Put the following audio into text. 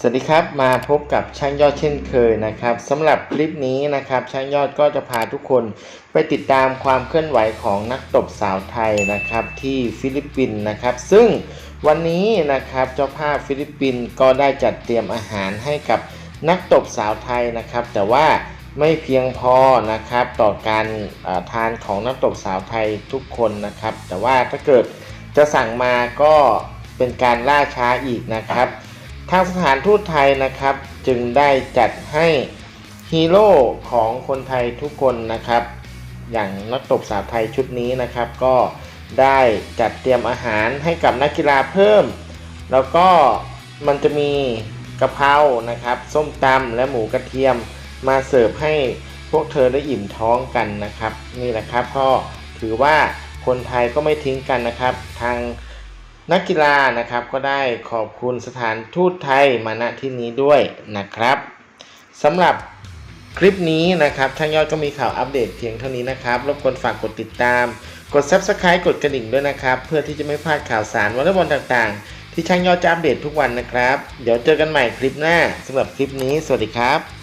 สวัสดีครับมาพบกับช่างยอดเช่นเคยนะครับสำหรับคลิปนี้นะครับช่างยอดก็จะพาทุกคนไปติดตามความเคลื่อนไหวของนักตบสาวไทยนะครับที่ฟิลิปปินส์นะครับ ซึ่งวันนี้นะครับเจ้าภาพฟิลิปปินส์ก็ได้จัดเตรียมอาหารให้กับนักตบสาวไทยนะครับ แต่ว่าไม่เพียงพอนะครับต่อการทานของนักตบสาวไทยทุกคนนะครับ แต่ว่าถ้าเกิดจะสั่งมาก็เป็นการล่าช้าอีกนะครับ ทางสถานทูตไทยนะครับ จึงได้จัดให้ฮีโร่ของคนไทยทุกคนนะครับ อย่างนักตบสาวไทยชุดนี้นะครับ ก็ได้จัดเตรียมอาหารให้กับนักกีฬาเพิ่ม แล้วก็มันจะมีกะเพรานะครับ ส้มตำและหมูกระเทียมมาเสิร์ฟให้พวกเธอได้อิ่มท้องกันนะครับ นี่แหละครับก็ถือว่าคนไทยก็ไม่ทิ้งกันนะครับ ทาง นักกีฬานะครับก็ได้ขอบคุณสถานทูตไทยมาณที่นี้ด้วยนะครับสำหรับคลิปนี้นะครับช่างยอดก็มีข่าวอัปเดตเพียงเท่านี้นะครับรบกวนฝากกดติดตาม กด Subscribe กดกระดิ่งด้วยนะครับ เพื่อที่จะไม่พลาดข่าวสารวอลเลย์บอลต่างๆ ที่ช่างยอดจะอัปเดตทุกวันนะครับ เดี๋ยวเจอกันใหม่คลิปหน้าสำหรับคลิปนี้ สวัสดีครับ